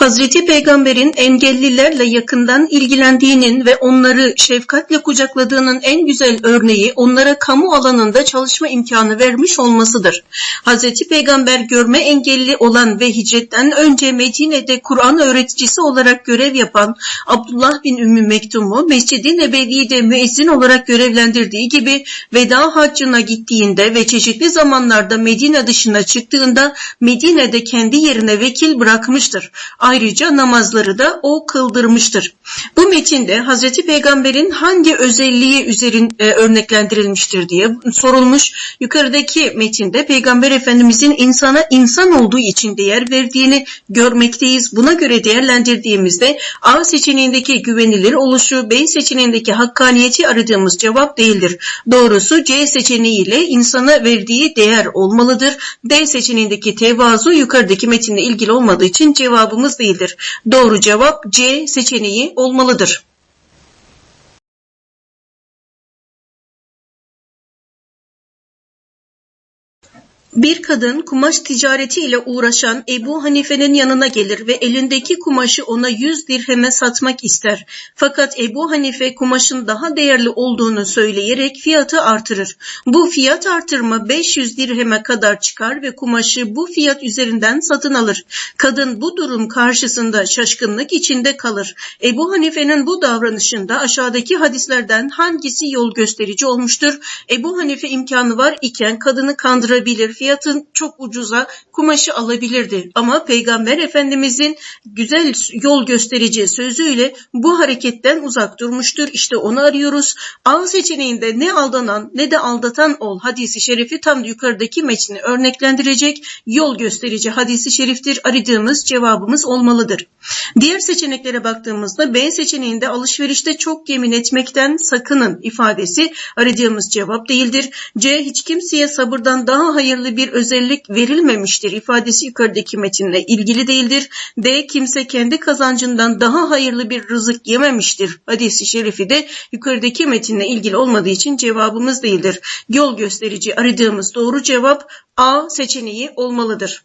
Hazreti Peygamber'in engellilerle yakından ilgilendiğinin ve onları şefkatle kucakladığının en güzel örneği onlara kamu alanında çalışma imkanı vermiş olmasıdır. Hazreti Peygamber görme engelli olan ve hicretten önce Medine'de Kur'an öğreticisi olarak görev yapan Abdullah bin Ümmü Mektum'u Mescid-i Nebevi'de müezzin olarak görevlendirdiği gibi veda haccına gittiğinde ve çeşitli zamanlarda Medine dışına çıktığında Medine'de kendi yerine vekil bırakmıştır. Ayrıca namazları da o kıldırmıştır. Bu metinde Hazreti Peygamber'in hangi özelliği üzerin e, örneklendirilmiştir diye sorulmuş. Yukarıdaki metinde Peygamber Efendimizin insana insan olduğu için değer verdiğini görmekteyiz. Buna göre değerlendirdiğimizde A seçeneğindeki güvenilir oluşu, B seçeneğindeki hakkaniyeti aradığımız cevap değildir. Doğrusu C seçeneğiyle insana verdiği değer olmalıdır. D seçeneğindeki tevazu yukarıdaki metinle ilgili olmadığı için cevabımız değildir. Doğru cevap C seçeneği olmalıdır. Bir kadın kumaş ticareti ile uğraşan Ebu Hanife'nin yanına gelir ve elindeki kumaşı ona 100 dirheme satmak ister. Fakat Ebu Hanife kumaşın daha değerli olduğunu söyleyerek fiyatı artırır. Bu fiyat artırma 500 dirheme kadar çıkar ve kumaşı bu fiyat üzerinden satın alır. Kadın bu durum karşısında şaşkınlık içinde kalır. Ebu Hanife'nin bu davranışında aşağıdaki hadislerden hangisi yol gösterici olmuştur? Ebu Hanife imkanı var iken kadını kandırabilir, fiyatın çok ucuza kumaşı alabilirdi. Ama Peygamber Efendimizin güzel yol gösterici sözüyle bu hareketten uzak durmuştur. İşte onu arıyoruz. A seçeneğinde ne aldanan ne de aldatan ol hadisi şerifi tam yukarıdaki metni örneklendirecek yol gösterici hadisi şeriftir. Aradığımız cevabımız olmalıdır. Diğer seçeneklere baktığımızda B seçeneğinde alışverişte çok yemin etmekten sakının ifadesi aradığımız cevap değildir. C hiç kimseye sabırdan daha hayırlı bir özellik verilmemiştir ifadesi yukarıdaki metinle ilgili değildir. D kimse kendi kazancından daha hayırlı bir rızık yememiştir hadisi şerifi de yukarıdaki metinle ilgili olmadığı için cevabımız değildir. Yol gösterici aradığımız doğru cevap A seçeneği olmalıdır.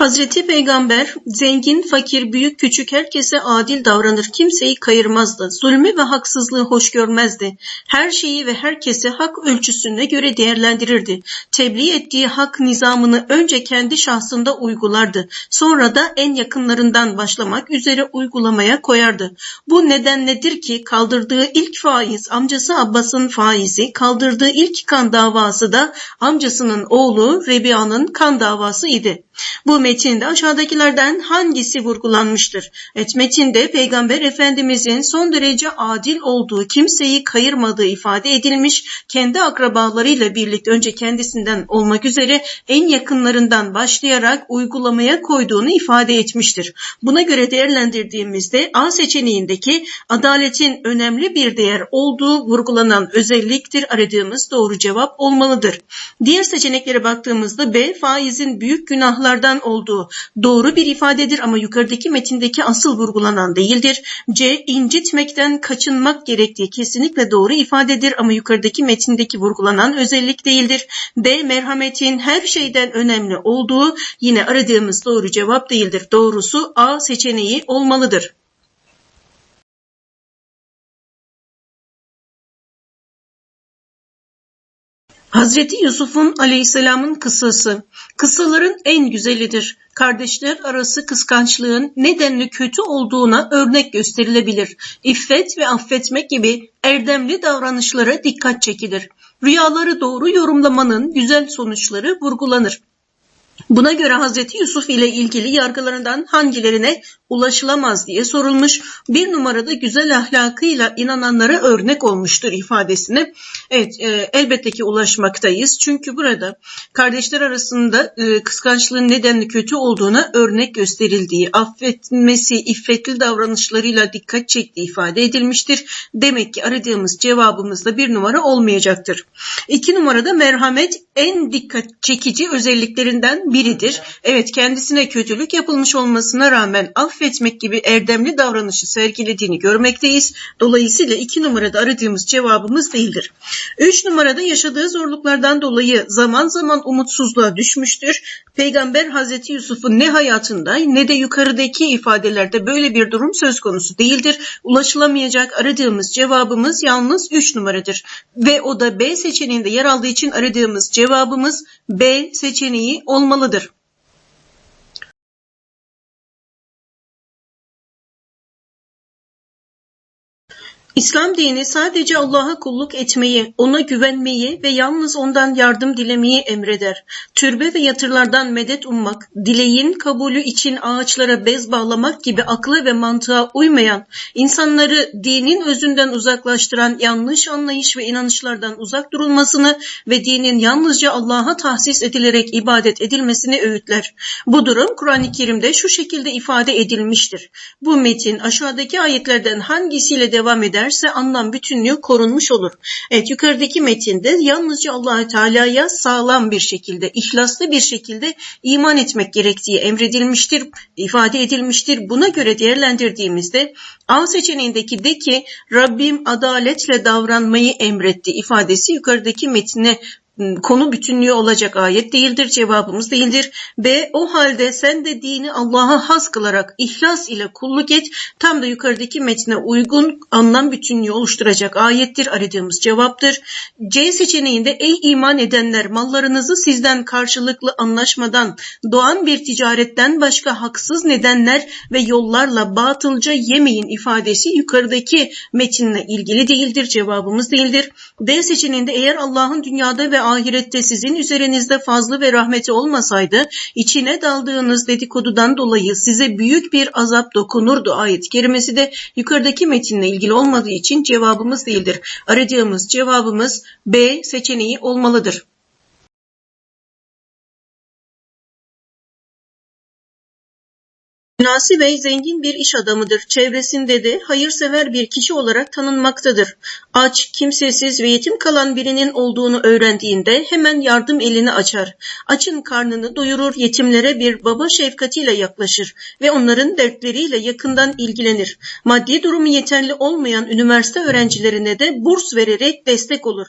Hazreti Peygamber zengin, fakir, büyük, küçük herkese adil davranır. Kimseyi kayırmazdı. Zulmü ve haksızlığı hoş görmezdi. Her şeyi ve herkesi hak ölçüsüne göre değerlendirirdi. Tebliğ ettiği hak nizamını önce kendi şahsında uygulardı. Sonra da en yakınlarından başlamak üzere uygulamaya koyardı. Bu neden nedir ki kaldırdığı ilk faiz amcası Abbas'ın faizi, kaldırdığı ilk kan davası da amcasının oğlu Rebia'nın kan davası idi. Bu metinde aşağıdakilerden hangisi vurgulanmıştır? Evet metinde Peygamber Efendimizin son derece adil olduğu, kimseyi kayırmadığı ifade edilmiş, kendi akrabalarıyla birlikte önce kendisinden olmak üzere en yakınlarından başlayarak uygulamaya koyduğunu ifade etmiştir. Buna göre değerlendirdiğimizde A seçeneğindeki adaletin önemli bir değer olduğu vurgulanan özelliktir aradığımız doğru cevap olmalıdır. Diğer seçeneklere baktığımızda B faizin büyük günahlardan olduğu doğru bir ifadedir ama yukarıdaki metindeki asıl vurgulanan değildir. C. incitmekten kaçınmak gerektiği kesinlikle doğru ifadedir ama yukarıdaki metindeki vurgulanan özellik değildir. D. Merhametin her şeyden önemli olduğu yine aradığımız doğru cevap değildir. Doğrusu A seçeneği olmalıdır. Hazreti Yusuf'un aleyhisselamın kıssası, kıssaların en güzelidir. Kardeşler arası kıskançlığın nedenli kötü olduğuna örnek gösterilebilir. İffet ve affetmek gibi erdemli davranışlara dikkat çekilir. Rüyaları doğru yorumlamanın güzel sonuçları vurgulanır. Buna göre Hazreti Yusuf ile ilgili yargılarından hangilerine ulaşılamaz diye sorulmuş. Bir numarada güzel ahlakıyla inananlara örnek olmuştur ifadesine. Evet e, elbette ki ulaşmaktayız. Çünkü burada kardeşler arasında e, kıskançlığın nedenli kötü olduğuna örnek gösterildiği, affetmesi, iffetli davranışlarıyla dikkat çektiği ifade edilmiştir. Demek ki aradığımız cevabımız da bir numara olmayacaktır. İki numarada merhamet en dikkat çekici özelliklerinden biridir. Evet kendisine kötülük yapılmış olmasına rağmen affet affetmek gibi erdemli davranışı sergilediğini görmekteyiz. Dolayısıyla iki numarada aradığımız cevabımız değildir. Üç numarada yaşadığı zorluklardan dolayı zaman zaman umutsuzluğa düşmüştür. Peygamber Hazreti Yusuf'un ne hayatında ne de yukarıdaki ifadelerde böyle bir durum söz konusu değildir. Ulaşılamayacak aradığımız cevabımız yalnız 3 numaradır. Ve o da B seçeneğinde yer aldığı için aradığımız cevabımız B seçeneği olmalıdır. İslam dini sadece Allah'a kulluk etmeyi, ona güvenmeyi ve yalnız ondan yardım dilemeyi emreder. Türbe ve yatırlardan medet ummak, dileğin kabulü için ağaçlara bez bağlamak gibi akla ve mantığa uymayan, insanları dinin özünden uzaklaştıran yanlış anlayış ve inanışlardan uzak durulmasını ve dinin yalnızca Allah'a tahsis edilerek ibadet edilmesini öğütler. Bu durum Kur'an-ı Kerim'de şu şekilde ifade edilmiştir. Bu metin aşağıdaki ayetlerden hangisiyle devam eder? Ederse anlam bütünlüğü korunmuş olur. Evet yukarıdaki metinde yalnızca Allahü Teala'ya sağlam bir şekilde, ihlaslı bir şekilde iman etmek gerektiği emredilmiştir, ifade edilmiştir. Buna göre değerlendirdiğimizde A seçeneğindeki de ki Rabbim adaletle davranmayı emretti ifadesi yukarıdaki metine konu bütünlüğü olacak ayet değildir, cevabımız değildir. B. O halde sen de dini Allah'a has kılarak ihlas ile kulluk et. Tam da yukarıdaki metne uygun anlam bütünlüğü oluşturacak ayettir. Aradığımız cevaptır. C seçeneğinde ey iman edenler mallarınızı sizden karşılıklı anlaşmadan doğan bir ticaretten başka haksız nedenler ve yollarla batılca yemeyin ifadesi yukarıdaki metinle ilgili değildir. Cevabımız değildir. D seçeneğinde eğer Allah'ın dünyada ve ahirette sizin üzerinizde fazlı ve rahmeti olmasaydı içine daldığınız dedikodudan dolayı size büyük bir azap dokunurdu ayet kerimesi de yukarıdaki metinle ilgili olmadığı için cevabımız değildir. Aradığımız cevabımız B seçeneği olmalıdır. Nasi Bey zengin bir iş adamıdır. Çevresinde de hayırsever bir kişi olarak tanınmaktadır. Aç, kimsesiz ve yetim kalan birinin olduğunu öğrendiğinde hemen yardım elini açar. Açın karnını doyurur, yetimlere bir baba şefkatiyle yaklaşır ve onların dertleriyle yakından ilgilenir. Maddi durumu yeterli olmayan üniversite öğrencilerine de burs vererek destek olur.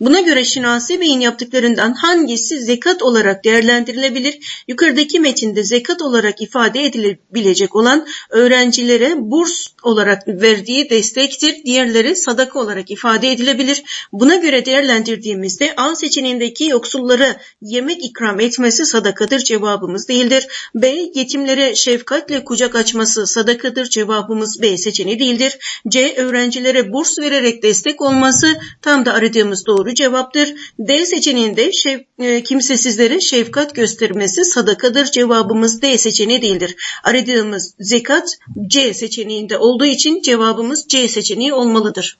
Buna göre Şinasi Bey'in yaptıklarından hangisi zekat olarak değerlendirilebilir? Yukarıdaki metinde zekat olarak ifade edilir bilecek olan öğrencilere burs olarak verdiği destektir. Diğerleri sadaka olarak ifade edilebilir. Buna göre değerlendirdiğimizde A seçeneğindeki yoksullara yemek ikram etmesi sadakadır cevabımız değildir. B yetimlere şefkatle kucak açması sadakadır cevabımız B seçeneği değildir. C öğrencilere burs vererek destek olması tam da aradığımız doğru cevaptır. D seçeneğinde şef, e, kimsesizlere şefkat göstermesi sadakadır cevabımız D seçeneği değildir. Aradığımız aradığımız zekat C seçeneğinde olduğu için cevabımız C seçeneği olmalıdır.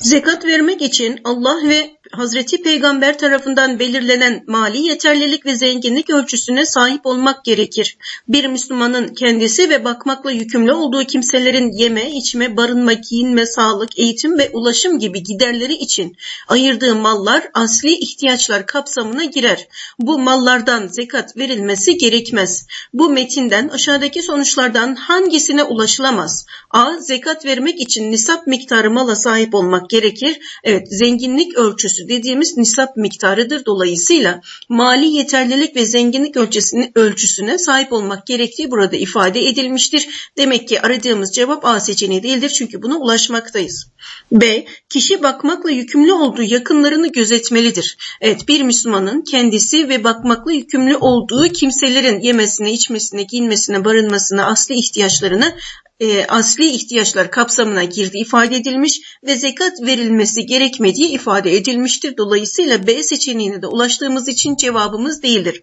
Zekat vermek için Allah ve Hazreti Peygamber tarafından belirlenen mali yeterlilik ve zenginlik ölçüsüne sahip olmak gerekir. Bir Müslümanın kendisi ve bakmakla yükümlü olduğu kimselerin yeme, içme, barınma, giyinme, sağlık, eğitim ve ulaşım gibi giderleri için ayırdığı mallar asli ihtiyaçlar kapsamına girer. Bu mallardan zekat verilmesi gerekmez. Bu metinden aşağıdaki sonuçlardan hangisine ulaşılamaz? A. Zekat vermek için nisap miktarı mala sahip olmak gerekir. Evet, zenginlik ölçüsü dediğimiz nisap miktarıdır. Dolayısıyla mali yeterlilik ve zenginlik ölçüsüne, ölçüsüne sahip olmak gerektiği burada ifade edilmiştir. Demek ki aradığımız cevap A seçeneği değildir çünkü buna ulaşmaktayız. B. Kişi bakmakla yükümlü olduğu yakınlarını gözetmelidir. Evet bir Müslümanın kendisi ve bakmakla yükümlü olduğu kimselerin yemesine, içmesine, giyinmesine, barınmasına, asli ihtiyaçlarını e, asli ihtiyaçlar kapsamına girdi ifade edilmiş ve zekat verilmesi gerekmediği ifade edilmiştir. Dolayısıyla B seçeneğine de ulaştığımız için cevabımız değildir.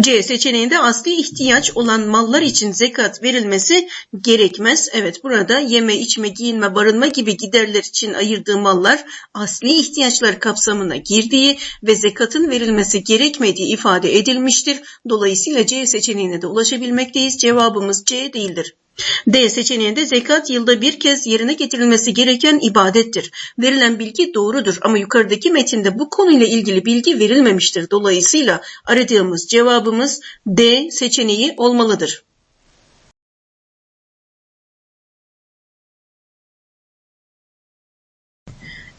C seçeneğinde asli ihtiyaç olan mallar için zekat verilmesi gerekmez. Evet burada yeme, içme, giyinme, barınma gibi giderler için ayırdığı mallar asli ihtiyaçlar kapsamına girdiği ve zekatın verilmesi gerekmediği ifade edilmiştir. Dolayısıyla C seçeneğine de ulaşabilmekteyiz. Cevabımız C değildir. D seçeneğinde zekat yılda bir kez yerine getirilmesi gereken ibadettir. Verilen bilgi doğrudur ama yukarıdaki metinde bu konuyla ilgili bilgi verilmemiştir. Dolayısıyla aradığımız cevabımız D seçeneği olmalıdır.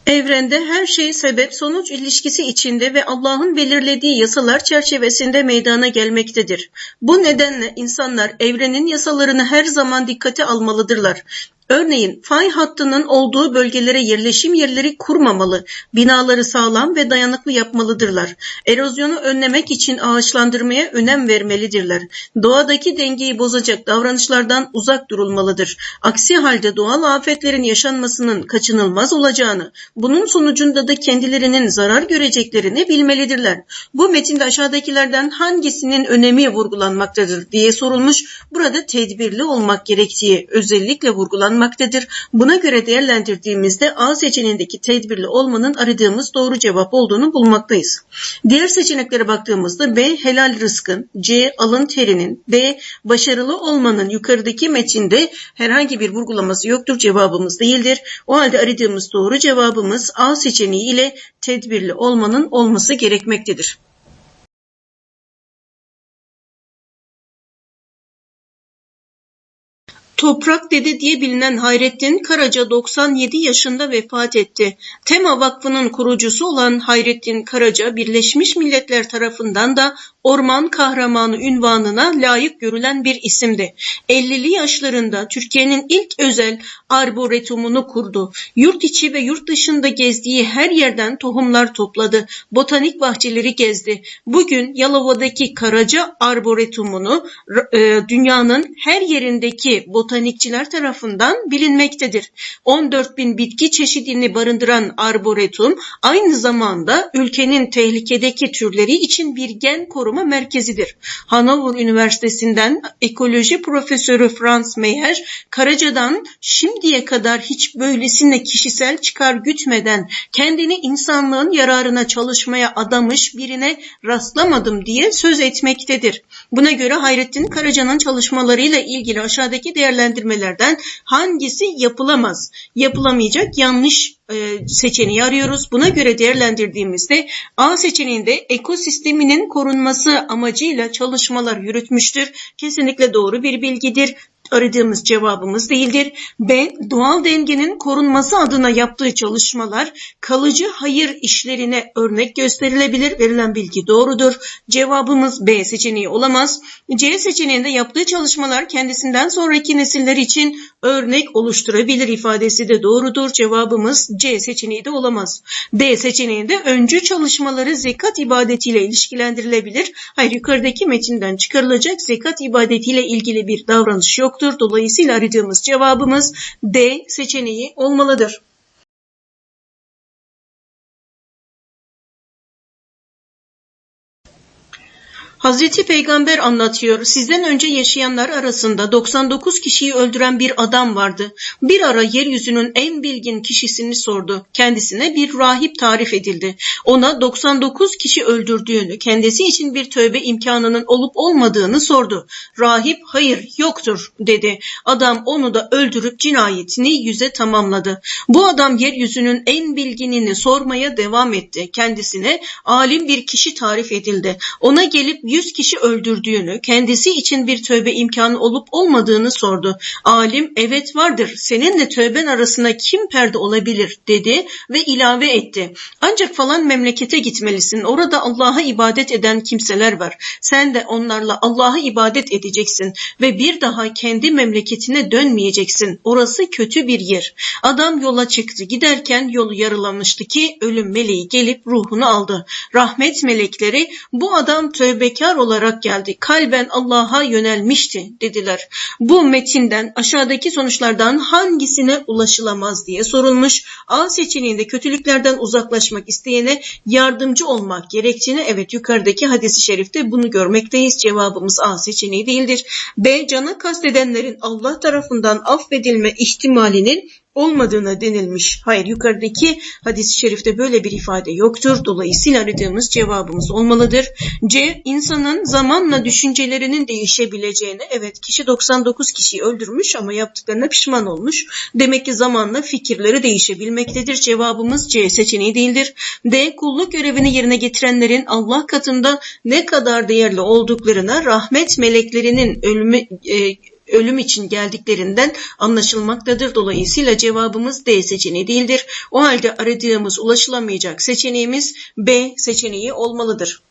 Evrende her şey sebep-sonuç ilişkisi içinde ve Allah'ın belirlediği yasalar çerçevesinde meydana gelmektedir. Bu nedenle insanlar evrenin yasalarını her zaman dikkate almalıdırlar. Örneğin fay hattının olduğu bölgelere yerleşim yerleri kurmamalı, binaları sağlam ve dayanıklı yapmalıdırlar. Erozyonu önlemek için ağaçlandırmaya önem vermelidirler. Doğadaki dengeyi bozacak davranışlardan uzak durulmalıdır. Aksi halde doğal afetlerin yaşanmasının kaçınılmaz olacağını, bunun sonucunda da kendilerinin zarar göreceklerini bilmelidirler. Bu metinde aşağıdakilerden hangisinin önemi vurgulanmaktadır diye sorulmuş. Burada tedbirli olmak gerektiği özellikle vurgulanmaktadır bulunmaktadır. Buna göre değerlendirdiğimizde A seçeneğindeki tedbirli olmanın aradığımız doğru cevap olduğunu bulmaktayız. Diğer seçeneklere baktığımızda B helal rızkın, C alın terinin, D başarılı olmanın yukarıdaki metinde herhangi bir vurgulaması yoktur cevabımız değildir. O halde aradığımız doğru cevabımız A seçeneği ile tedbirli olmanın olması gerekmektedir. Toprak Dede diye bilinen Hayrettin Karaca 97 yaşında vefat etti. Tema Vakfı'nın kurucusu olan Hayrettin Karaca Birleşmiş Milletler tarafından da orman kahramanı ünvanına layık görülen bir isimdi. 50'li yaşlarında Türkiye'nin ilk özel arboretumunu kurdu. Yurt içi ve yurt dışında gezdiği her yerden tohumlar topladı. Botanik bahçeleri gezdi. Bugün Yalova'daki Karaca Arboretumunu e, dünyanın her yerindeki botanikçiler tarafından bilinmektedir. 14 bin bitki çeşidini barındıran arboretum aynı zamanda ülkenin tehlikedeki türleri için bir gen koruma Merkezi'dir. Hanover Üniversitesi'nden ekoloji profesörü Franz Meyer, Karaca'dan şimdiye kadar hiç böylesine kişisel çıkar gütmeden kendini insanlığın yararına çalışmaya adamış birine rastlamadım diye söz etmektedir. Buna göre Hayrettin Karaca'nın çalışmalarıyla ilgili aşağıdaki değerlendirmelerden hangisi yapılamaz? Yapılamayacak yanlış e, seçeneği arıyoruz. Buna göre değerlendirdiğimizde A seçeneğinde ekosisteminin korunması amacıyla çalışmalar yürütmüştür. Kesinlikle doğru bir bilgidir aradığımız cevabımız değildir. B. Doğal dengenin korunması adına yaptığı çalışmalar kalıcı hayır işlerine örnek gösterilebilir. Verilen bilgi doğrudur. Cevabımız B seçeneği olamaz. C seçeneğinde yaptığı çalışmalar kendisinden sonraki nesiller için örnek oluşturabilir ifadesi de doğrudur. Cevabımız C seçeneği de olamaz. D seçeneğinde öncü çalışmaları zekat ibadetiyle ilişkilendirilebilir. Hayır yukarıdaki metinden çıkarılacak zekat ibadetiyle ilgili bir davranış yok yoktur. Dolayısıyla aradığımız cevabımız D seçeneği olmalıdır. Hazreti Peygamber anlatıyor. Sizden önce yaşayanlar arasında 99 kişiyi öldüren bir adam vardı. Bir ara yeryüzünün en bilgin kişisini sordu. Kendisine bir rahip tarif edildi. Ona 99 kişi öldürdüğünü, kendisi için bir tövbe imkanının olup olmadığını sordu. Rahip hayır yoktur dedi. Adam onu da öldürüp cinayetini yüze tamamladı. Bu adam yeryüzünün en bilginini sormaya devam etti. Kendisine alim bir kişi tarif edildi. Ona gelip 100 kişi öldürdüğünü, kendisi için bir tövbe imkanı olup olmadığını sordu. Alim evet vardır seninle tövben arasında kim perde olabilir dedi ve ilave etti. Ancak falan memlekete gitmelisin orada Allah'a ibadet eden kimseler var. Sen de onlarla Allah'a ibadet edeceksin ve bir daha kendi memleketine dönmeyeceksin. Orası kötü bir yer. Adam yola çıktı. Giderken yolu yarılamıştı ki ölüm meleği gelip ruhunu aldı. Rahmet melekleri bu adam tövbekar bekar olarak geldi. Kalben Allah'a yönelmişti dediler. Bu metinden aşağıdaki sonuçlardan hangisine ulaşılamaz diye sorulmuş. A seçeneğinde kötülüklerden uzaklaşmak isteyene yardımcı olmak gerektiğini evet yukarıdaki hadisi şerifte bunu görmekteyiz. Cevabımız A seçeneği değildir. B canı kastedenlerin Allah tarafından affedilme ihtimalinin olmadığına denilmiş. Hayır yukarıdaki hadis-i şerifte böyle bir ifade yoktur. Dolayısıyla aradığımız cevabımız olmalıdır. C. insanın zamanla düşüncelerinin değişebileceğine. Evet kişi 99 kişiyi öldürmüş ama yaptıklarına pişman olmuş. Demek ki zamanla fikirleri değişebilmektedir. Cevabımız C seçeneği değildir. D. Kulluk görevini yerine getirenlerin Allah katında ne kadar değerli olduklarına rahmet meleklerinin ölümü e, ölüm için geldiklerinden anlaşılmaktadır. Dolayısıyla cevabımız D seçeneği değildir. O halde aradığımız ulaşılamayacak seçeneğimiz B seçeneği olmalıdır.